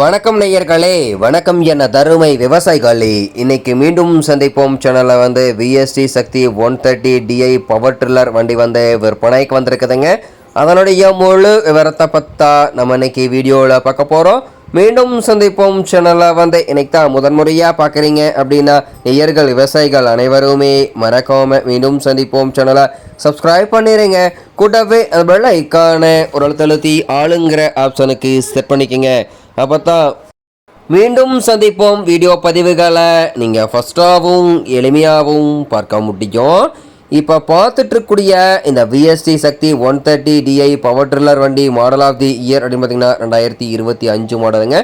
வணக்கம் நேயர்களே வணக்கம் என தருமை விவசாயிகளே. இன்னைக்கு மீண்டும் சந்திப்போம். சேனலில் வந்து VST Shakti one thirty DI power tiller வண்டி வந்து விற்பனைக்கு வந்திருக்குதுங்க. அதனுடைய முழு விவரத்தை பற்றா நம்ம இன்னைக்கு வீடியோவில் பார்க்க போகிறோம் மீண்டும் சந்திப்போம். சேனலில் வந்து இன்னைக்கு தான் முதன்முறையாக பார்க்குறீங்க அப்படின்னா நேயர்கள் விவசாயிகள் அனைவருமே மறக்காமல் மீண்டும் சந்திப்போம். சேனலை சப்ஸ்கிரைப் பண்ணிடுங்க கூட்டவே அது பெல் ஐக்கான ஒரு அழுத்தழுத்தி ஆளுங்கிற ஆப்ஷனுக்கு செட் பண்ணிக்கோங்க. அப்போ மீண்டும் சந்திப்போம் வீடியோ பதிவுகளை. நீங்கள் ஃபஸ்ட்டாகவும் எளிமையாகவும் பார்க்க முடியும். இப்போ பார்த்துட்ருக்கூடிய இந்த VST Shakti one thirty DI power tiller வண்டி மாடல் ஆஃப் தி இயர் அப்படின்னு பார்த்தீங்கன்னா ரெண்டாயிரத்தி இருபத்தி அஞ்சு மாடலுங்க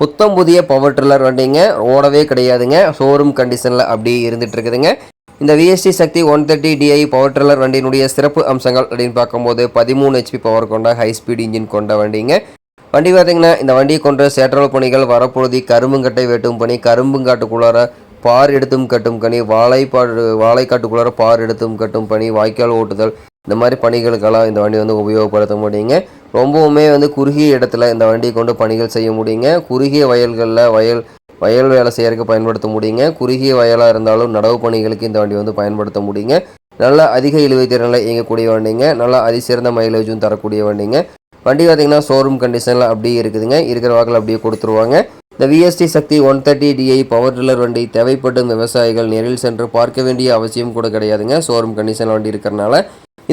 புத்தம் புதிய பவர் ட்ரில்லர் வண்டிங்க. ஓடவே கிடையாதுங்க. ஷோரூம் கண்டிஷனில் அப்படியே இருந்துகிட்ருக்குதுங்க இந்த VST Shakti one thirty DI power tiller வண்டியினுடைய சிறப்பு அம்சங்கள் அப்படின்னு பார்க்கும்போது பதிமூணு ஹெச்பி பவர் கொண்ட ஹை ஸ்பீட் இன்ஜின் கொண்ட வண்டிங்க. வண்டி பார்த்தீங்கன்னா இந்த வண்டியை கொண்ட சேற்றல் பணிகள் வரப்பொழுதி கரும்புங்கட்டை வெட்டும் பணி கரும்புங்காட்டுக்குள்ளார பார் எடுத்தும் கட்டும் பணி வாழைப்பாடு வாழைக்காட்டுக்குள்ளார பார் எடுத்தும் கட்டும் பணி வாய்க்கால் ஓட்டுதல் இந்த மாதிரி பணிகளுக்கெல்லாம் இந்த வண்டி வந்து உபயோகப்படுத்த முடியுங்க. ரொம்பவுமே வந்து குறுகிய இடத்துல இந்த வண்டியை கொண்டு பணிகள் செய்ய முடியுங்க. குறுகிய வயல்களில் வயல் வயல் வேலை செய்யறதுக்கு பயன்படுத்த முடியுங்க. குறுகிய வயலாக இருந்தாலும் நடவு பணிகளுக்கு இந்த வண்டி வந்து பயன்படுத்த முடியுங்க. நல்ல அதிக இழுவை திறனில் இயங்கக்கூடிய வண்டிங்க. நல்லா அதிசிறந்த மைலேஜும் தரக்கூடிய வண்டிங்க. வண்டி பார்த்தீங்கன்னா ஷோரூம் கண்டிஷனில் அப்படியே இருக்குதுங்க. இருக்கிற வாக்கில் அப்படியே கொடுத்துருவாங்க. இந்த VST Shakti one thirty DI power tiller வண்டி தேவைப்படும் விவசாயிகள் நேரில் சென்று பார்க்க வேண்டிய அவசியம் கூட கிடையாதுங்க. ஷோரூம் கண்டிஷனில் வண்டி இருக்கிறனால.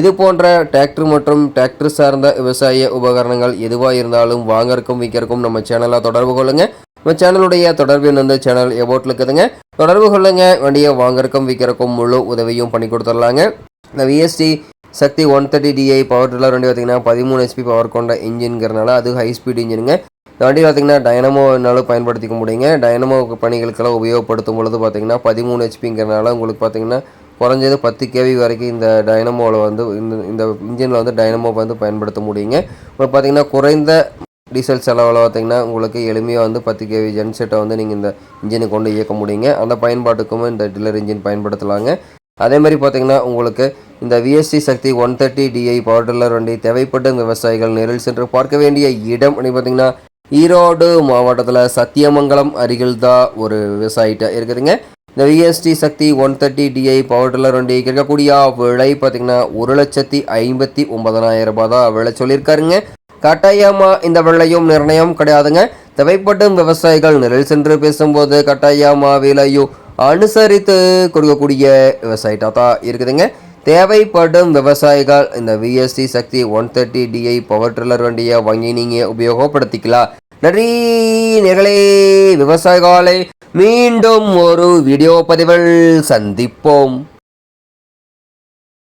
இது போன்ற டிராக்டர் மற்றும் டிராக்டர் சார்ந்த விவசாய உபகரணங்கள் எதுவாக இருந்தாலும் வாங்கறக்கும் விற்கிறக்கும் நம்ம சேனலை தொடர்பு கொள்ளுங்க. நம்ம சேனலுடைய தொடர்பு எண் வந்து சேனல் எபோட்டில் இருக்குதுங்க. தொடர்பு கொள்ளுங்க. வண்டியை வாங்கறக்கும் விற்கிறக்கும் முழு உதவியும் பண்ணி கொடுத்துடலாங்க. இந்த VST Shakti one thirty DI power tiller வண்டி பார்த்தீங்கன்னா பதிமூணு ஹெச்பி பவர் கொண்ட இன்ஜின்ங்கிறனால அது ஹை ஸ்பீட் இன்ஜினுங்க. இந்த வண்டி பார்த்தீங்கன்னா டைனமோனாலும் பயன்படுத்திக்க முடியுங்க. டைனமோ பணிகளுக்கெல்லாம் உபயோகப்படுத்தும் பொழுது பார்த்தீங்கன்னா பதிமூணு ஹெச்பிங்கிறனால உங்களுக்கு பார்த்தீங்கன்னா குறைஞ்சது பத்து கேவி வரைக்கும் இந்த டைனமோவில் வந்து இந்த இந்த இன்ஜினில் வந்து டைனமோ வந்து பயன்படுத்த முடியுங்க. உங்களுக்கு பார்த்தீங்கன்னா குறைந்த டீசல் செலவில் பார்த்தீங்கன்னா உங்களுக்கு எளிமையாக வந்து பத்து கேவி ஜென்செட்டை வந்து நீங்கள் இந்த இன்ஜினை கொண்டு இயக்க முடியுங்க. அந்த பயன்பாட்டுக்கும் இந்த டில்லர் இன்ஜின் பயன்படுத்தலாங்க. அதே மாதிரி பார்த்தீங்கன்னா உங்களுக்கு இந்த VSC Shakti one thirty DI power tiller வண்டி தேவைப்படும் விவசாயிகள் நேரில் சென்று பார்க்க வேண்டிய இடம் பார்த்தீங்கன்னா ஈரோடு மாவட்டத்தில் சத்தியமங்கலம் அருகில் தான் ஒரு விவசாயிட்ட இருக்குதுங்க. இந்த VST Shakti one thirty DI power tiller வண்டி கேட்கக்கூடிய விலை பார்த்தீங்கன்னா ஒரு லட்சத்தி ஐம்பத்தி ஒன்பதனாயிரம் ரூபாய் தான் விலை சொல்லியிருக்காருங்க. கட்டாயமாக இந்த விலையும் நிர்ணயம் கிடையாதுங்க. தேவைப்படும் விவசாயிகள் நிழல் சென்று பேசும்போது கட்டாயமாக விலையும் அனுசரித்து கொடுக்கக்கூடிய விவசாயிட்டா தான் இருக்குதுங்க. தேவைப்படும் விவசாயிகள் இந்த VST Shakti one thirty DI power tiller வண்டியை வாங்கி நீங்கள் உபயோகப்படுத்திக்கலாம். நன்றி நிகழே விவசாயிகளை மீண்டும் ஒரு வீடியோ பதிவில் சந்திப்போம்.